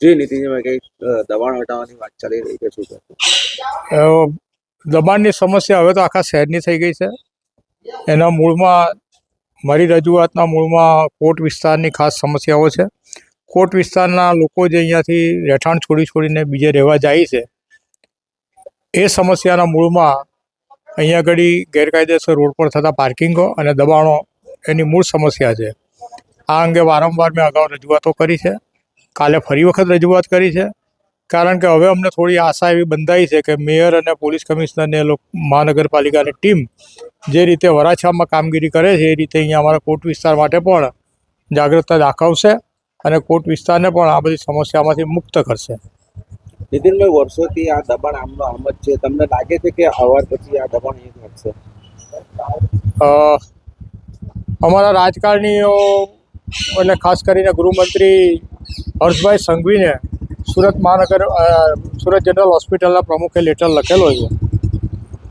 જે નીતિમાં કંઈક દબાણ હટાવવાની વાત ચાલી રહી છે, શું દબાણની સમસ્યા હવે તો આખા શહેરની થઈ ગઈ છે. એના મૂળમાં, મારી રજૂઆતના મૂળમાં કોટ વિસ્તારની ખાસ સમસ્યાઓ છે. કોટ વિસ્તારના લોકો જે અહીંયાથી રહેઠાણ છોડી છોડીને બીજે રહેવા જાય છે, એ સમસ્યાના મૂળમાં અહીંયા આગળ ગેરકાયદેસર રોડ પર થતા પાર્કિંગો અને દબાણો એની મૂળ સમસ્યા છે. આ અંગે વારંવાર મેં અગાઉ રજૂઆતો કરી છે. કાલે ફરી વખત રજૂઆત કરી છે. કારણ કે હવે અમને થોડી આશા એવી બંધાઈ છે કે મેયર અને પોલીસ કમિશનરને મહાનગરપાલિકાની ટીમ જે રીતે વરાછામાં કામગીરી કરે છે એ રીતે અહીંયા અમારા કોટ વિસ્તાર માટે પણ જાગૃતતા દાખવશે અને કોટ વિસ્તારને પણ આ બધી સમસ્યામાંથી મુક્ત કરશે. નીતિનભાઈ વર્ષોથી આ દબાણ આમનો આમ જ છે. તમને લાગે છે કે અવાર પછી આ દબાણ એ ઘટશે? અમારા રાજકારણીઓ અને ખાસ કરીને ગૃહમંત્રી હર્ષભાઈ સંઘવીને સુરત મહાનગર સુરત જનરલ હોસ્પિટલના પ્રમુખે લેટર લખેલો છે.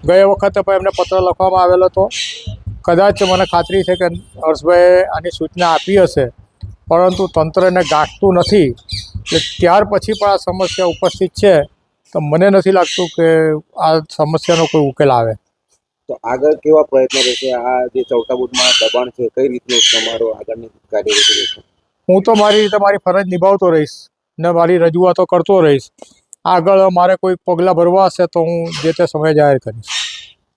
ગયે વખતે પણ એમને પત્ર લખવામાં આવેલો હતો. કદાચ મને ખાતરી છે કે હર્ષભાઈએ આની સૂચના આપી હશે, પરંતુ તંત્રને ગાંઠતું નથી. એટલે ત્યાર પછી પણ આ સમસ્યા ઉપસ્થિત છે, તો મને નથી લાગતું કે આ સમસ્યાનો કોઈ ઉકેલ આવે. તો આગળ કેવા પ્રયત્નો રહેશે? આ જે ચૌટા બુથમાં દબાણ છે, કઈ રીતનું તમારો આગળની કાર્યરત રહેશે? હું તો મારી રીતે મારી ફરજ નિભાવતો રહીશ ને મારી રજૂઆતો કરતો રહીશ. આગળ મારે કોઈ પગલાં ભરવા હશે તો હું જે તે સમયે જાહેર કરીશ.